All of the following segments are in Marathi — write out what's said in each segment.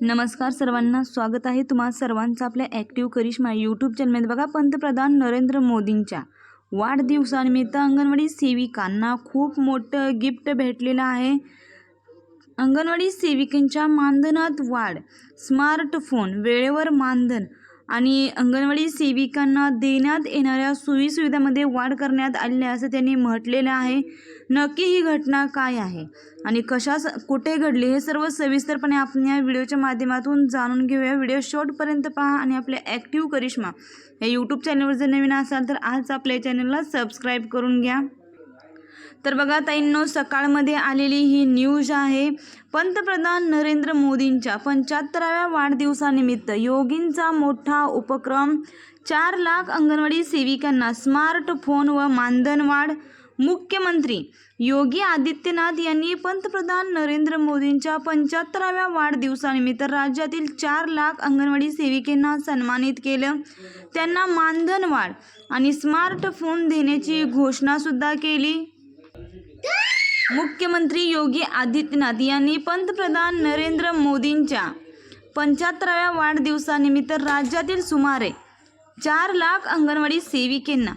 नमस्कार सर्वांना स्वागत आहे तुम्हा सर्वांचं आपल्या ॲक्टिव्ह करिश्मा यूट्यूब चॅनलमध्ये बघा पंतप्रधान नरेंद्र मोदींच्या वाढदिवसानिमित्त अंगणवाडी सेविकांना खूप मोठं गिफ्ट भेटलेलं आहे. अंगणवाडी सेविकांच्या मानधनात वाढ स्मार्टफोन वेळेवर मानधन आणि अंगणवाडी सेविकांना देण्यात येणाऱ्या सोयीसुविधामध्ये वाढ करण्यात आलेली आहे असं त्यांनी म्हटलेलं आहे. नक्की ही घटना काय आहे आणि कशा कुठे घडली हे सर्व सविस्तरपणे आपण या व्हिडिओच्या माध्यमातून जाणून घेऊया. व्हिडिओ शॉर्टपर्यंत पहा आणि आपल्या ॲक्टिव्ह करिश्मा या यूट्यूब चॅनलवर जर नवीन असाल तर आज आपल्या चॅनलला सबस्क्राईब करून घ्या. तर बघा ताईंनो सकाळमध्ये आलेली ही न्यूज आहे पंतप्रधान नरेंद्र मोदींच्या पंच्याहत्तराव्या वाढदिवसानिमित्त योगींचा मोठा उपक्रम चार लाख अंगणवाडी सेविकांना स्मार्टफोन व मानधन वाढ मुख्यमंत्री योगी आदित्यनाथ यांनी पंतप्रधान नरेंद्र मोदींच्या पंच्याहत्तराव्या वाढदिवसानिमित्त राज्यातील चार लाख अंगणवाडी सेविकांना सन्मानित केलं. त्यांना मानधन वाढ आणि स्मार्टफोन देण्याची घोषणासुद्धा केली. मुख्यमंत्री योगी आदित्यनाथ यांनी पंतप्रधान नरेंद्र मोदींच्या पंच्याहत्तराव्या वाढदिवसानिमित्त राज्यातील सुमारे चार लाख अंगणवाडी सेविकेंना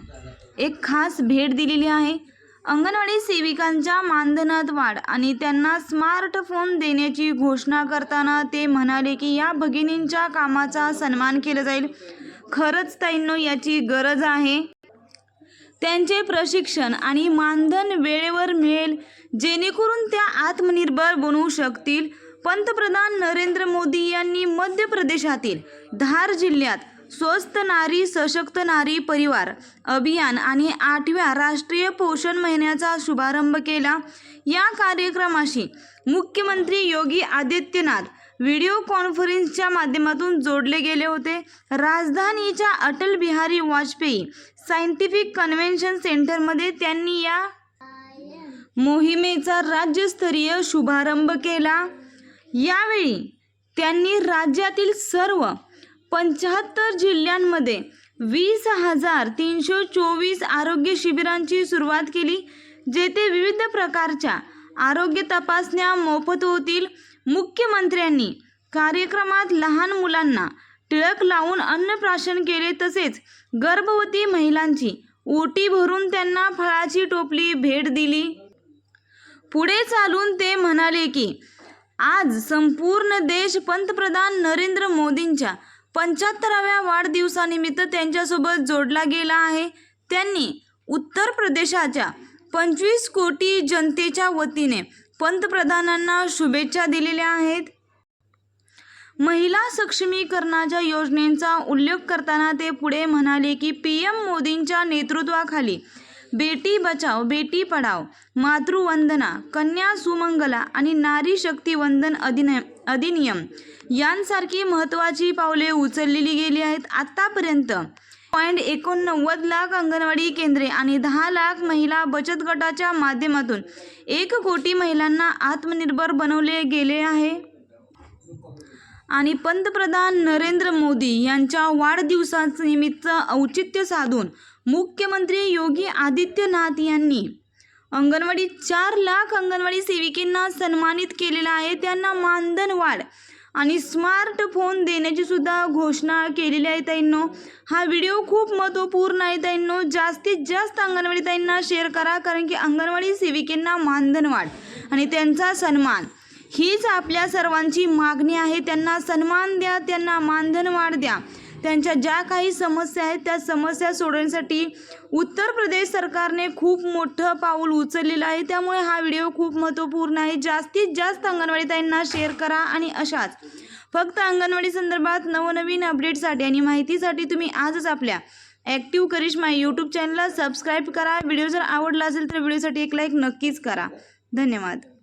एक खास भेट दिलेली आहे. अंगणवाडी सेविकांच्या मानधनात वाढ आणि त्यांना स्मार्टफोन देण्याची घोषणा करताना ते म्हणाले की या भगिनींच्या कामाचा सन्मान केला जाईल. खरंच ताईंनो याची गरज आहे. त्यांचे प्रशिक्षण आणि मानधन वेळेवर मिळेल जेणेकरून त्या आत्मनिर्भर बनवू शकतील. पंतप्रधान नरेंद्र मोदी यांनी मध्य प्रदेशातील धार जिल्ह्यात स्वस्त नारी सशक्त नारी परिवार अभियान आणि आठव्या राष्ट्रीय पोषण महिन्याचा शुभारंभ केला. या कार्यक्रमाशी मुख्यमंत्री योगी आदित्यनाथ व्हिडिओ कॉन्फरन्सच्या माध्यमातून जोडले गेले होते. राजधानीच्या अटल बिहारी वाजपेयी सायंटिफिक कन्व्हेन्शन सेंटरमध्ये त्यांनी या मोहिमेचा राज्यस्तरीय शुभारंभ केला. यावेळी त्यांनी राज्यातील सर्व पंच्याहत्तर जिल्ह्यांमध्ये वीस हजार तीनशे चोवीस आरोग्य शिबिरांची सुरुवात केली जेथे विविध प्रकारच्या आरोग्य तपासण्या मोफत होतील. मुख्यमंत्र्यांनी कार्यक्रमात लहान मुलांना टिळक लावून अन्नप्राशन केले तसेच गर्भवती महिलांची ओटी भरून त्यांना फळाची टोपली भेट दिली. पुढे चालून ते म्हणाले की आज संपूर्ण देश पंतप्रधान नरेंद्र मोदींच्या पंच्याहत्तराव्या वाढदिवसानिमित्त त्यांच्यासोबत जोडला गेला आहे. त्यांनी उत्तर प्रदेशाच्या पंचवीस कोटी जनतेच्या वतीने पंतप्रधानांना शुभेच्छा दिलेल्या आहेत. महिला सक्षमीकरणाच्या योजनेचा उल्लेख करताना ते पुढे म्हणाले की पी एम मोदींच्या नेतृत्वाखाली बेटी बचाव बेटी पढाव मातृवंदना कन्या सुमंगला आणि नारी शक्ती वंदन अधिन अधिनियम यांसारखी महत्त्वाची पावले उचललेली गेली आहेत. आत्तापर्यंत पॉईंट एकोणनव्वद लाख अंगणवाडी केंद्रे आणि दहा लाख महिला बचत गटाच्या माध्यमातून एक कोटी महिलांना आत्मनिर्भर बनवले गेले आहे. आणि पंतप्रधान नरेंद्र मोदी यांच्या वाढदिवसानिमित्त औचित्य साधून मुख्यमंत्री योगी आदित्यनाथ यांनी अंगणवाडी चार लाख अंगणवाडी सेविकेंना सन्मानित केलेलं आहे. त्यांना मानधन वाढ आणि स्मार्टफोन देण्याची सुद्धा घोषणा केलेली आहे ताईंनो. हा व्हिडिओ खूप महत्त्वपूर्ण आहे ताईंनो. जास्तीत जास्त अंगणवाडी ताईंना शेअर करा कारण की अंगणवाडी सेविकेंना मानधन वाढ आणि त्यांचा सन्मान. हीच आपल्या सर्वांची मागणी आहे. त्यांना सन्मान द्या त्यांना मानधन वाढ द्या. त्यांच्या ज्या काही समस्या आहेत त्या समस्या सोडवण्यासाठी उत्तर प्रदेश सरकारने खूप मोठं पाऊल उचललेलं आहे. त्यामुळे हा व्हिडिओ खूप महत्त्वपूर्ण आहे. जास्तीत जास्त अंगणवाडी ताईंना शेअर करा आणि अशाच फक्त अंगणवाडी संदर्भात नवनवीन अपडेटसाठी आणि माहितीसाठी तुम्ही आजच आपल्या ॲक्टिव्ह करिश्मा यूट्यूब चॅनलला सबस्क्राईब करा. व्हिडिओ जर आवडला असेल तर व्हिडिओसाठी एक लाईक नक्कीच करा. धन्यवाद.